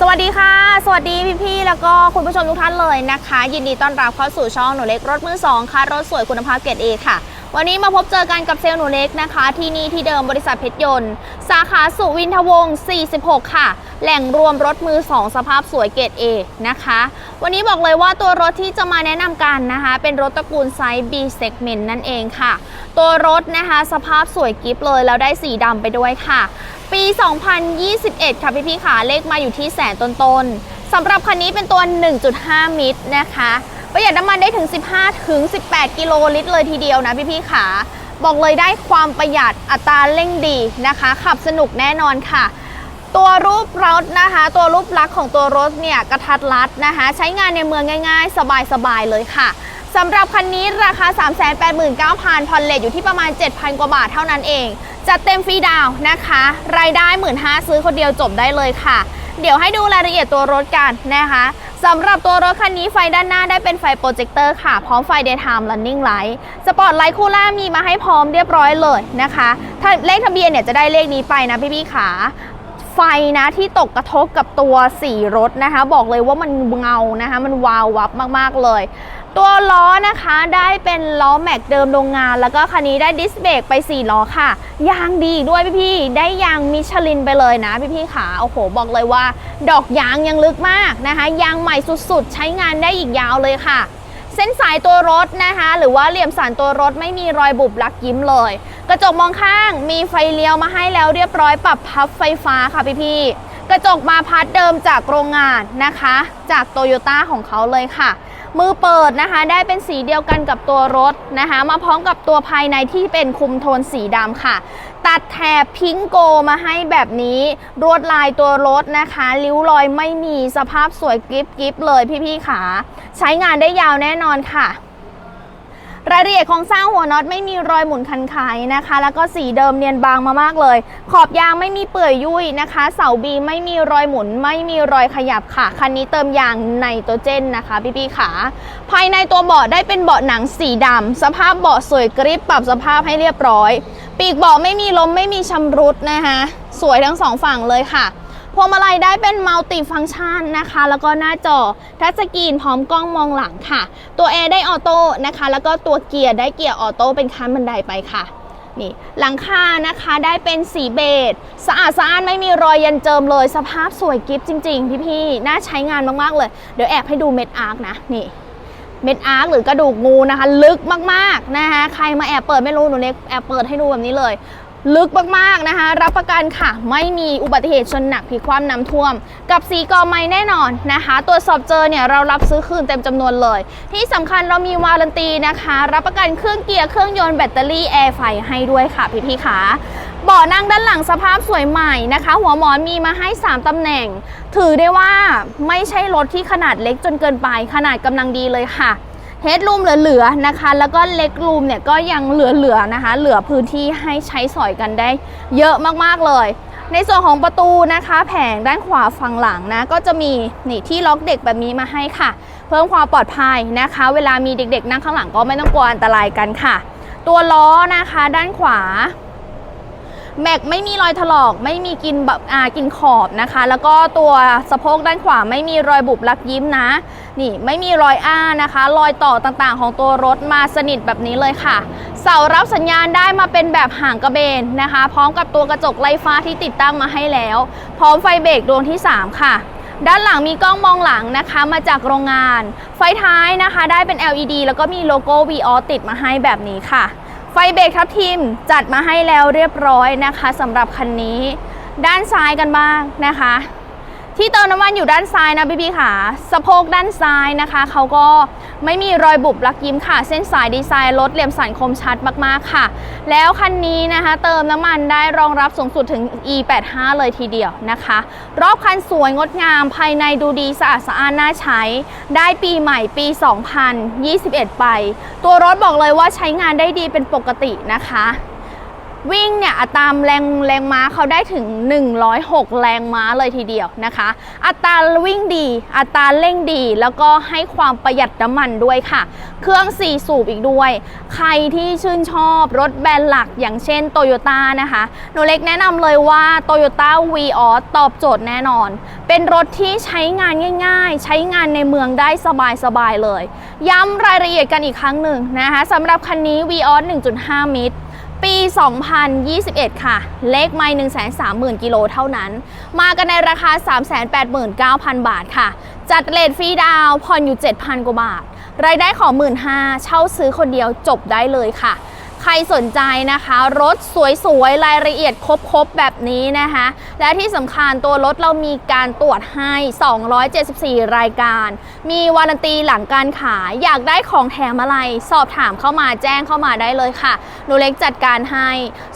สวัสดีค่ะ สวัสดีพี่ๆ แล้วก็คุณผู้ชมทุกท่านเลยนะคะ ยินดีต้อนรับเข้าสู่ช่องหนูเล็กรถมือสองค่ะ รถสวยคุณภาพเกรดเอค่ะ วันนี้มาพบเจอกันกับเซลล์หนูเล็กนะคะ ที่นี่ที่เดิมบริษัทเพชรยนต์ สาขาสุวินทวงศ์ 46 ค่ะ แหล่งรวมรถมือ 2 สภาพสวยเกรด A นะคะ วันนี้บอกเลยว่าตัวรถที่จะมาแนะนำกันนะคะ เป็นรถตระกูลไซส์ B segment นั่นเองค่ะ ตัวรถนะคะสภาพสวยกิฟเลยแล้วได้สีดำไปด้วยค่ะ ปี 2021 ค่ะพี่ๆขาเลขมาอยู่ที่แสนต้นๆสำหรับคันนี้เป็นตัว 1.5 มิตรนะคะ ประหยัดน้ำมันได้ถึง 15ถึง18 กิโลลิตรเลยทีเดียวนะพี่ๆขาบอกเลยได้ความประหยัดอัตราเร่งดีนะคะ ขับสนุกแน่นอนค่ะ ตัวรูปรถนะคะ ตัวรูปลักษณ์ของตัวรถเนี่ยกระทัดรัดนะคะ ใช้งานในเมืองง่าย ๆ สบายๆเลยค่ะสำหรับคันนี้ราคา 389,000ผ่อนเลทอยู่ที่ประมาณ 7,000 กว่าบาทเท่านั้นเอง จัดเต็มฟรีดาวนะคะ รายได้ 1 5ื่นซื้อคนเดียวจบได้เลยค่ะ เดี๋ยวให้ดูรายละเอียดตัวรถกันนะคะ สำหรับตัวรถคันนี้ไฟด้านหน้าได้เป็นไฟโปรเจคเตอร์ค่ะ พร้อมไฟ daytime running light สปอตไลท์คู่ล่ามีมาให้พร้อมเรียบร้อยเลยนะคะถ้าเลขทะเบียนเนี่ยจะได้เลขนี้ไปนะพี่ๆขาไฟนะที่ตกกระทบกับตัวสีรถนะคะ บอกเลยว่ามันเงานะคะ มันวาววับมากๆเลย ตัวล้อนะคะได้เป็นล้อแม็กเดิมโรงงาน แล้วก็คันนี้ได้ดิสเบรกไป 4 ล้อค่ะ ยางดีอีกด้วยพี่ๆได้ยางมิชลินไปเลยนะพี่ๆขาโอ้โหบอกเลยว่า ดอกยางยังลึกมากนะคะ ยางใหม่สุดๆ ใช้งานได้อีกยาวเลยค่ะ เส้นสายตัวรถนะคะ หรือว่าเหลี่ยมสันตัวรถไม่มีรอยบุบลักยิ้มเลย กระจกมองข้างมีไฟเลี้ยวมาให้แล้วเรียบร้อยปรับพับไฟฟ้าค่ะพี่ๆ กระจกมาพัดเดิมจากโรงงานนะคะ จากโตโยต้าของเขาเลยค่ะ มือเปิดนะคะ ได้เป็นสีเดียวกันกับตัวรถนะคะ มาพร้อมกับตัวภายในที่เป็นคุมโทนสีดำค่ะ ตัดแถบพิงโกมาให้แบบนี้รวดลายตัวรถนะคะริ้วรอยไม่มีสภาพสวยกริบกริบเลยพี่ๆขาใช้งานได้ยาวแน่นอนค่ะ รายละเอียดของสร้างหัวน็อตไม่มีรอยหมุนคันไขนะคะ แล้วก็สีเดิมเนียนบางมามากเลย ขอบยางไม่มีเปื่อยยุ่ยนะคะ เสาบีไม่มีรอยหมุน ไม่มีรอยขยับค่ะ คันนี้เติมยางไนโตรเจนนะคะพี่ๆขา ภายในตัวเบาะได้เป็นเบาะหนังสีดำสภาพเบาะสวยกริบปรับสภาพให้เรียบร้อย ปีกเบาะไม่มีลมไม่มีชำรุดนะคะ สวยทั้งสองฝั่งเลยค่ะ พวงมาลัยได้เป็นมัลติฟังก์ชันนะคะ แล้วก็หน้าจอทัชสกรีนพร้อมกล้องมองหลังค่ะ ตัวแอร์ได้ออโต้นะคะ แล้วก็ตัวเกียร์ได้เกียร์ออโต้เป็นคันบันไดไปค่ะนี่หลังคานะคะได้เป็นสีเบจสะอาดสะอ้านไม่มีรอยยันเจิมเลยสภาพสวยกิฟจริง ๆ พี่ๆน่าใช้งานมาก ๆ เลย เดี๋ยวแอบให้ดูเม็ดอาร์คนะนี่เม็ดอาร์คหรือกระดูกงูนะคะ ลึกมาก ๆ นะคะใครมาแอบเปิดไม่รู้หนูเล็กแอบเปิดให้ดูแบบนี้เลย ลึกมากๆนะคะ รับประกันค่ะ ไม่มีอุบัติเหตุชนหนักพลิกคว่ำน้ำท่วม กับสีกอไม้แน่นอนนะคะ ตรวจสอบเจอเนี่ยเรารับซื้อคืนเต็มจำนวนเลย ที่สำคัญเรามีวารันตีนะคะ รับประกันเครื่องเกียร์เครื่องยนต์แบตเตอรี่แอร์ไฟให้ด้วยค่ะพี่ๆขาเบาะนั่งด้านหลังสภาพสวยใหม่นะคะ หัวหมอนมีมาให้ 3ตำแหน่ง ถือได้ว่าไม่ใช่รถที่ขนาดเล็กจนเกินไปขนาดกำลังดีเลยค่ะ เฮดรูมเหลือๆนะคะ แล้วก็เล็กรูมเนี่ยก็ยังเหลือๆนะคะ เหลือพื้นที่ให้ใช้สอยกันได้เยอะมากๆเลย ในส่วนของประตูนะคะ แผงด้านขวาฝั่งหลังนะก็จะมีนี่ที่ล็อกเด็กแบบนี้มาให้ค่ะ เพิ่มความปลอดภัยนะคะ เวลามีเด็กๆ นั่งข้างหลังก็ไม่ต้องกลัวอันตรายกันค่ะ ตัวล้อนะคะด้านขวา แม็กไม่มีรอยถลอกไม่มีกินแบบอ่ากินขอบนะคะ แล้วก็ตัวสะโพกด้านขวาไม่มีรอยบุบลักยิ้มนะ นี่ไม่มีรอยอ้านะคะ รอยต่อต่างๆ ของตัวรถมาสนิทแบบนี้เลยค่ะ เสารับสัญญาณได้มาเป็นแบบห่างกระเบนนะคะ พร้อมกับตัวกระจกไร้ฟ้าที่ติดตั้งมาให้แล้ว พร้อมไฟเบรกดวงที่ 3 ค่ะด้านหลังมีกล้องมองหลังนะคะมาจากโรงงาน ไฟท้ายนะคะ ได้เป็น LED แล้วก็มีโลโก้ v ีออติดมาให้แบบนี้ค่ะ ไฟเบรกทับทิมจัดมาให้แล้วเรียบร้อยนะคะสำหรับคันนี้ ด้านซ้ายกันบ้างนะคะ ที่เติมน้ำมันอยู่ด้านซ้ายนะพี่ๆค่ะสะโพกด้านซ้ายนะคะเขาก็ ไม่มีรอยบุบลักยิ้มค่ะ เส้นสายดีไซน์รถเหลี่ยมสันคมชัดมากๆค่ะ แล้วคันนี้นะคะ เติมน้ำมันได้รองรับสูงสุดถึง E85 เลยทีเดียวนะคะ รอบคันสวยงดงามภายในดูดีสะอาดสะอ้านน่าใช้ ได้ปีใหม่ปี 2021 ไป ตัวรถบอกเลยว่าใช้งานได้ดีเป็นปกตินะคะ วิ่งเนี่ยอัตราแรงแรงม้าเขาได้ถึง 106 แรงม้าเลยทีเดียวนะคะ อัตราวิ่งดี อัตราเร่งดี แล้วก็ให้ความประหยัดน้ำมันด้วยค่ะ เครื่อง 4 สูบอีกด้วย ใครที่ชื่นชอบรถแบรนด์หลักอย่างเช่นโตโยต้านะคะ หนูเล็กแนะนำเลยว่า Toyota v ีออตอบโจทย์แน่นอน เป็นรถที่ใช้งานง่าย ๆ ใช้งานในเมืองได้สบายๆเลย ย้ำรายละเอียดกันอีกครั้งหนึ่งนะคะสำหรับคันนี้ v ีออ 1.5 มิตร ปี 2021 ค่ะ เลขไม่ 130,000 กิโลเท่านั้น มากันในราคา 389,000 บาทค่ะ จัดเลทฟรีดาวผ่อนอยู่ 7,000 กว่าบาท รายได้ของ 15,000เช่าซื้อคนเดียวจบได้เลยค่ะ ใครสนใจนะคะ รถสวยๆ รายละเอียดครบๆ แบบนี้นะคะ และที่สำคัญตัวรถเรามีการตรวจให้ 274 รายการ มีวารันตีหลังการขาย อยากได้ของแถมอะไร สอบถามเข้ามาแจ้งเข้ามาได้เลยค่ะหนูเล็กจัดการให้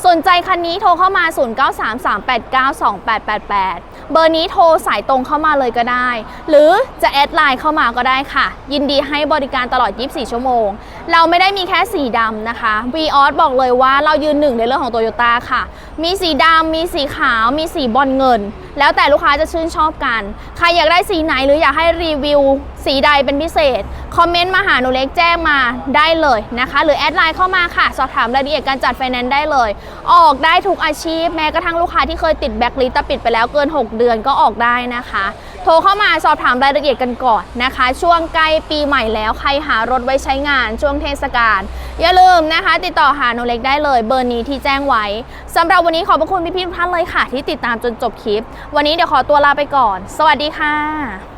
สนใจคันนี้โทรเข้ามา 0933892888 เบอร์นี้โทรสายตรงเข้ามาเลยก็ได้ หรือจะแอดไลน์เข้ามาก็ได้ค่ะ ยินดีให้บริการตลอด 24 ชั่วโมง เราไม่ได้มีแค่สีดำนะคะ v ีออสบอกเลยว่าเรายืนหนึ่งในเรื่องของโตโยต้าค่ะ มีสีดำมีสีขาว มีสีบอลเงิน แล้วแต่ลูกค้าจะชื่นชอบกัน ใครอยากได้สีไหนหรืออยากให้รีวิว สีใดเป็นพิเศษ คอมเมนต์มาหาหนูเล็กแจ้งมาได้เลยนะคะ หรือแอดไลน์เข้ามาค่ะ สอบถามรายละเอียดการจัดไฟแนนซ์ได้เลย ออกได้ทุกอาชีพ แม้กระทั่งลูกค้าที่เคยติดแบ็คลิสต์แต่ปิดไปแล้วเกิน 6 เดือนก็ออกได้นะคะ โทรเข้ามาสอบถามรายละเอียดกันก่อนนะคะ ช่วงใกล้ปีใหม่แล้วใครหารถไว้ใช้งานช่วงเทศกาลอย่าลืมนะคะ ติดต่อหาหนูเล็กได้เลย เบอร์นี้ที่แจ้งไว้สำหรับวันนี้ขอบพระคุณพี่ๆทุกท่านเลยค่ะ ที่ติดตามจนจบคลิป วันนี้เดี๋ยวขอตัวลาไปก่อน สวัสดีค่ะ